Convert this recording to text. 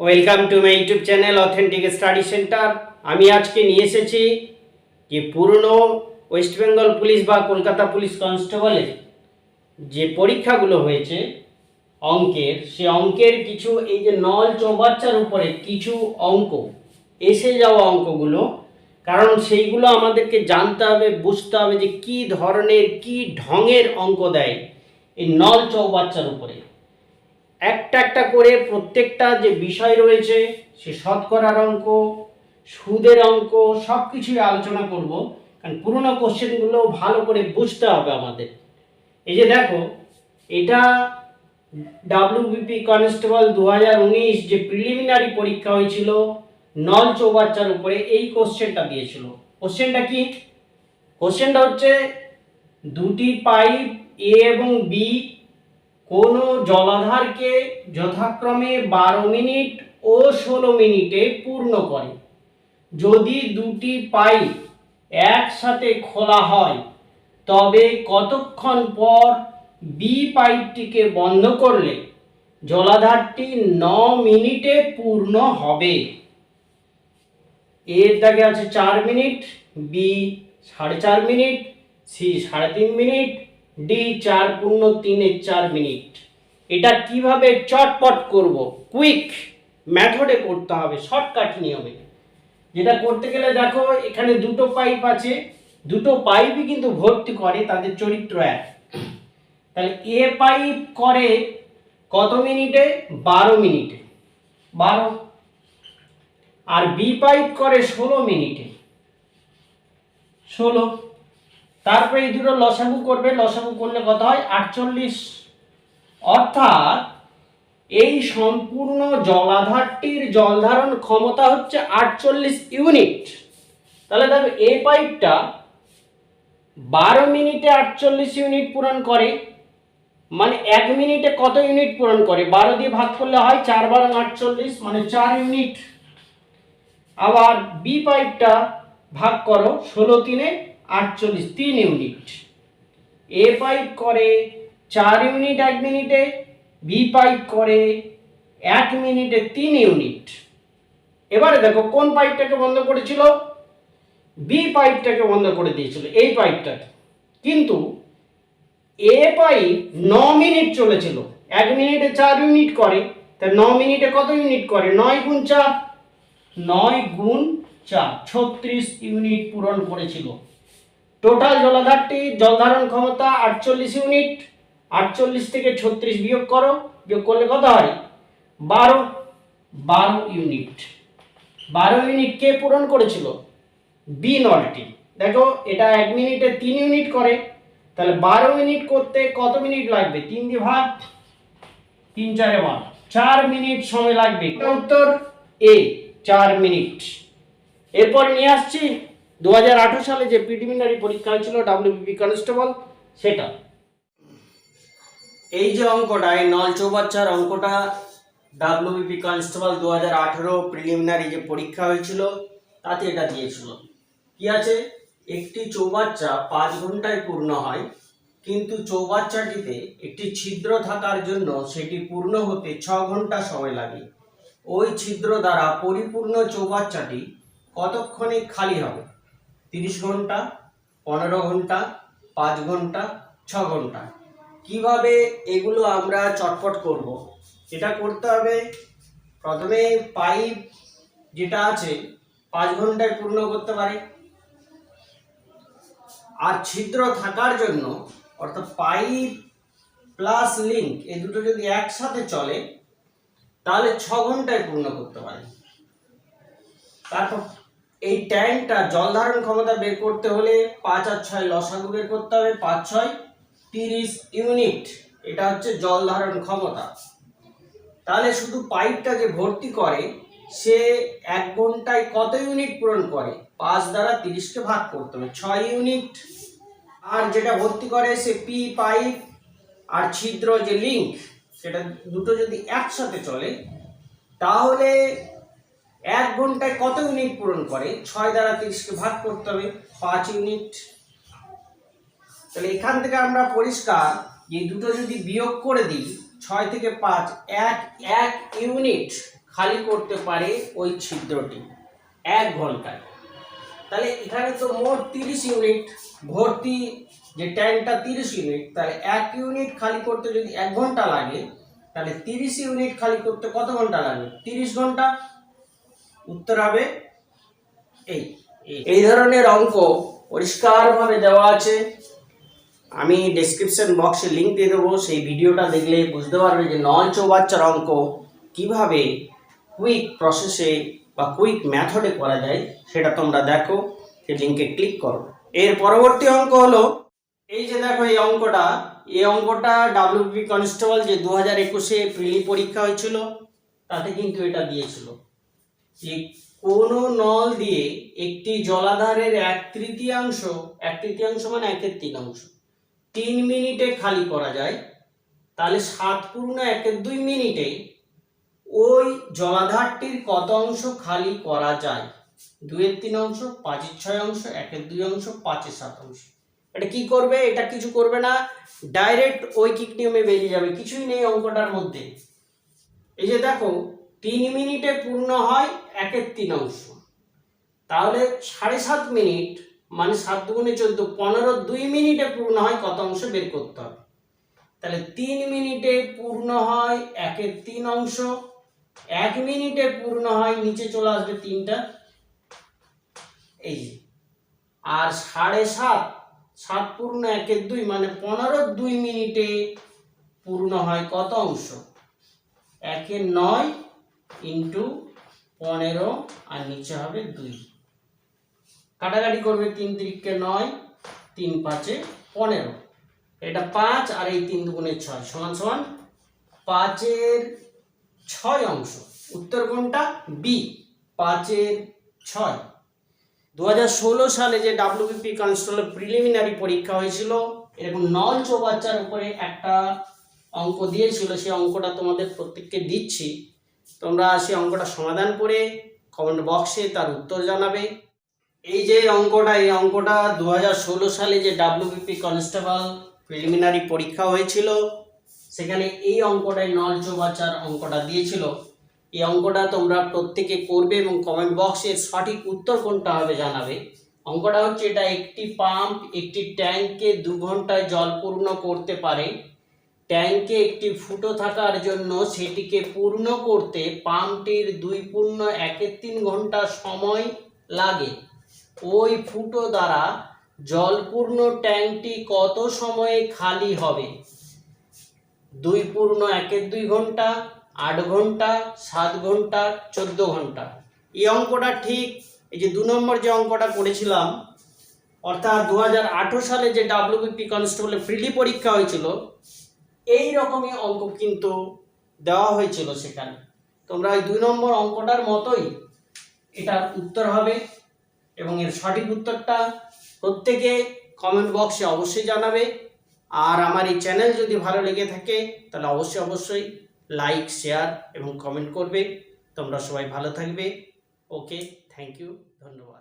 Welcome to my YouTube channel authentic study centre আমি আজকে নিয়ে এসেছি যে পুরনো ওয়েস্ট বেঙ্গল পুলিশ বা কলকাতা পুলিশ কনস্টেবলের যে পরীক্ষাগুলো হয়েছে, অঙ্কের, সে অঙ্কের কিছু এই যে নল চৌবাচ্চার উপরে কিছু অঙ্ক, এসে যাওয়া অঙ্কগুলো, কারণ সেইগুলো আমাদেরকে জানতে হবে, বুঝতে হবে যে কি ধরনের, কি ঢঙের অঙ্ক দেয় এই নল চৌবাচ্চার উপরে। একটা একটা করে প্রত্যেকটা যে বিষয় রয়েছে, সে শতকরার অঙ্ক, সুদের অঙ্ক সব কিছুই আলোচনা করব। কারণ পুরোনো কোশ্চেনগুলো ভালো করে বুঝতে হবে আমাদের। এই যে দেখো, এটা ডাব্লিউবিপি কনস্টেবল দু হাজার উনিশ যে প্রিলিমিনারি পরীক্ষা হয়েছিল, নল চৌবাচ্চার উপরে এই কোশ্চেনটা দিয়েছিল। কোশ্চেনটা কি? কোশ্চেনটা হচ্ছে দুটি পাইপ এ এবং বি কোনো জলাধারকে যথাক্রমে বারো মিনিট ও ষোলো মিনিটে পূর্ণ করে। যদি দুটি পাইপ একসাথে খোলা হয়, তবে কতক্ষণ পর বি পাইপটিকে বন্ধ করলে জলাধারটি ন মিনিটে পূর্ণ হবে? এর দাগে আছে চার মিনিট বি সাড়ে চার মিনিট সি সাড়ে তিন মিনিট ডি চার পূর্ণ তিনের চার মিনিট। এটা কীভাবে চটপট করব? কুইক মেথডে করতে হবে শর্টকাট নিয়মে। যেটা করতে গেলে দেখো, এখানে দুটো পাইপ আছে। দুটো পাইপই কিন্তু ভর্তি করে, তাদের চরিত্র এক। তাহলে এ পাইপ করে কত মিনিটে? বারো মিনিটে। বারো। আর বি পাইপ করে ষোলো মিনিটে। ষোলো। তারপরে এই দুটো লসাগু করবে, লসাগু করলে কত হয়? আটচল্লিশ। অর্থাৎ এই সম্পূর্ণ জলাধারটির জলধারণ ক্ষমতা হচ্ছে আটচল্লিশ ইউনিট। তাহলে দেখো, এই পাইপটা বারো মিনিটে আটচল্লিশ ইউনিট পূরণ করে মানে এক মিনিটে কত ইউনিট পূরণ করে? বারো দিয়ে ভাগ করলে হয় চার বারো আটচল্লিশ মানে চার ইউনিট। আবার বি পাইপটা ভাগ করো, ষোলো তিনে আটচল্লিশ, তিন ইউনিট এ পাইপ করে চার ইউনিট এক মিনিটে বি পাইপ করে এক মিনিটে তিন ইউনিট এবারে দেখো কোন পাইপটাকে বন্ধ করেছিল? বি পাইপটাকে বন্ধ করে দিয়েছিল, এই পাইপটাকে কিন্তু এ পাইপ ন মিনিট চলেছিল, এক মিনিটে চার ইউনিট করে, তা ন মিনিটে কত ইউনিট করে? নয় গুণ চার। নয় গুণ চার, ছত্রিশ ইউনিট পূরণ করেছিল। টোটাল জলাধারটি জলধারণ ক্ষমতা আটচল্লিশ ইউনিট আটচল্লিশ থেকে ছত্রিশ বিয়োগ করো, বিয়োগ করলে কত হয়? বারো বারো ইউনিট বারো ইউনিট কে পূরণ করেছিল? বি নলটি দেখো, এটা এক মিনিটে তিন ইউনিট করে। তাহলে বারো মিনিট করতে কত মিনিট লাগবে? তিন দিয়ে ভাগ তিন চারে বার চার মিনিট সময় লাগবে। উত্তর এ চার মিনিট এরপর নিয়ে আসছি দু সালে যে প্রিলিমিনারি পরীক্ষা হয়েছিল ডাব্লিউবিপি কনস্টেবল সেটা। এই যে অঙ্কটা, এই নল চৌবাচ্চার অঙ্কটা ডাব্লিউবিপি কনস্টেবল দু হাজার আঠেরো প্রিলিমিনারি যে পরীক্ষা হয়েছিল, তাতে এটা দিয়েছিল। কি আছে? একটি চৌবাচ্চা পাঁচ ঘন্টায় পূর্ণ হয়, কিন্তু চৌবাচ্চাটিতে একটি ছিদ্র থাকার জন্য সেটি পূর্ণ হতে ছ ঘণ্টা সময় লাগে। ওই ছিদ্র দ্বারা পরিপূর্ণ চৌবাচ্চাটি কতক্ষণে খালি হবে? তিরিশ ঘণ্টা, পনেরো ঘণ্টা, পাঁচ ঘণ্টা, ছ ঘণ্টা। কীভাবে এগুলো আমরা চটপট করব? এটা করতে হবে। প্রথমে পাইপ যেটা আছে, পাঁচ ঘন্টায় পূর্ণ করতে পারে। আর ছিদ্র থাকার জন্য, অর্থাৎ পাইপ প্লাস লিঙ্ক, এই দুটো যদি একসাথে চলে, তাহলে ছ ঘন্টায় পূর্ণ করতে পারে। তারপর এই ট্যাঙ্কটা জল ধারণ ক্ষমতা বের করতে হলে পাঁচ আর ছয় লসাগু বের করতে হবে, পাঁচ, ছয়, তিরিশ ইউনিট। এটা হচ্ছে জল ধারণ ক্ষমতা। তাহলে শুধু পাইপটা যে ভর্তি করে, সে এক ঘন্টায় কত ইউনিট পূরণ করে? পাঁচ দ্বারা তিরিশকে ভাগ করতে হবে, ছয় ইউনিট। আর যেটা ভর্তি করে সে পি পাইপ আর ছিদ্র যে লিঙ্ক সেটা দুটো যদি একসাথে চলে, তাহলে এক ঘন্টায় কত ইউনিট পূরণ করে? ছয় দ্বারা তিরিশকে ভাগ করতে হবে, পাঁচ ইউনিট তাহলে এখান থেকে আমরা পরিষ্কার যে দুটো যদি বিয়োগ করে দিই, ছয় থেকে পাঁচ, এক এক ইউনিট খালি করতে পারে ওই ছিদ্রটি, এক ঘন্টায়। তাহলে এখানে তো মোট তিরিশ ইউনিট ভর্তি যে ট্যাঙ্কটা তিরিশ ইউনিট তাহলে এক ইউনিট খালি করতে যদি এক ঘণ্টা লাগে, তাহলে তিরিশ ইউনিট খালি করতে কত ঘণ্টা লাগবে তিরিশ ঘণ্টা উত্তর হবে এই, এই- ধরনের অঙ্ক পরিষ্কারভাবে দেওয়া আছে। আমি ডেসক্রিপশন বক্সে লিংক দিয়ে দেবো, সেই ভিডিওটা দেখলে বুঝতে পারবে যে নয় চৌবাচ্চার অঙ্ক কীভাবে কুইক প্রসেসে বা কুইক মেথডে করা যায়, সেটা তোমরা দেখো, সেই লিঙ্কে ক্লিক করো। এর পরবর্তী অঙ্ক হলো, এই যে দেখো এই অঙ্কটা এই অঙ্কটা ডাব্লিউপি কনস্টেবল যে দু হাজার একুশে পরীক্ষা হয়েছিল, তাতে কিন্তু এটা দিয়েছিল। যে কোনো নল দিয়ে একটি জলাধারের এক তৃতীয়াংশ এক তৃতীয়াংশ মানে একের তিন অংশ। তিন মিনিটে খালি করা যায়, তাহলে সাত পূর্ণ একের দুই মিনিটে ওই জলাধারটির কত অংশ খালি করা যায়? দুয়ের তিন অংশ, পাঁচের ছয় অংশ, একের দুই অংশ, পাঁচের সাত অংশ। এটা কি করবে? এটা কিছু করবে না। ডাইরেক্ট ঐকিক নিয়মে বেরিয়ে যাবে। কিছুই নেই অঙ্কটার মধ্যে। এই যে দেখো তিন মিনিটে পূর্ণ হয় একের তিন অংশ। তাহলে সাড়ে সাত মিনিট মানে সাত দুগুণে চোদ্দ, পনেরো দুই মিনিটে পূর্ণ হয় কত অংশ বের করতে হবে। তাহলে তিন মিনিটে পূর্ণ হয় একের তিন অংশ, এক মিনিটে পূর্ণ হয়, নিচে চলে আসবে তিনটা। এই আর সাড়ে সাত সাত পূর্ণ একের দুই মানে পনেরো দুই মিনিটে পূর্ণ হয় কত অংশ? একের নয় ইন্টু পনেরো আর নিচে হবে দুই। কাটাকাটি করবে তিন তিরিককে নয়, তিন পাঁচে পনেরো। এটা পাঁচ আর এই তিন দুগুণে ছয়, সমান সমান পাঁচের ছয় অংশ। উত্তর কোনটা? বি, পাঁচের ছয়। দু সালে যে ডাব্লিউবিপি কনস্টেবল প্রিলিমিনারি পরীক্ষা হয়েছিল, এরকম নল চৌবাচ্চার উপরে একটা অঙ্ক দিয়েছিল, সেই অঙ্কটা তোমাদের প্রত্যেককে দিচ্ছি। তোমরা সেই অঙ্কটা সমাধান করে কমেন্ট বক্সে তার উত্তর জানাবে। এই যে অঙ্কটা, এই অঙ্কটা দু হাজার ষোলো সালে যে ডাব্লিউবিপি কনস্টেবল প্রিলিমিনারি পরীক্ষা হয়েছিল, সেখানে এই অঙ্কটাই নল চৌবাচ্চার অঙ্কটা দিয়েছিল। এই অঙ্কটা তোমরা প্রত্যেকে করবে এবং কমেন্ট বক্সে সঠিক উত্তর কোনটা হবে জানাবে। অঙ্কটা হচ্ছে এটা একটি পাম্প একটি ট্যাঙ্কে দু ঘন্টায় জল পূর্ণ করতে পারে। ট্যাঙ্কে একটি ফুটো থাকার জন্য সেটিকে পূর্ণ করতে পাম্পটির দুই পূর্ণ একের তিন ঘণ্টা সময় লাগে। ওই ফুটো দ্বারা জলপূর্ণ ট্যাঙ্কটি কত সময়ে খালি হবে? দুই পূর্ণ একের দুই ঘণ্টা, আট ঘণ্টা, সাত ঘণ্টা, চোদ্দ ঘণ্টা। এই অঙ্কটা ঠিক, এই যে দু নম্বর যে অঙ্কটা করেছিলাম, অর্থাৎ দু হাজার আঠেরো সালে যে ডাব্লিউবিপি কনস্টেবলের প্রিলি পরীক্ষা হয়েছিল এই রকমই অঙ্ক কিন্তু দেওয়া হয়েছিল সেখানে। তোমরা ওই দুই নম্বর অঙ্কটার মতোই এটার উত্তর হবে এবং এর সঠিক উত্তরটা প্রত্যেকে কমেন্ট বক্সে অবশ্যই জানাবে। আর আমার এই চ্যানেল যদি ভালো লেগে থাকে, তাহলে অবশ্যই অবশ্যই লাইক শেয়ার এবং কমেন্ট করবে। তোমরা সবাই ভালো থাকবে। ওকে থ্যাংক ইউ ধন্যবাদ।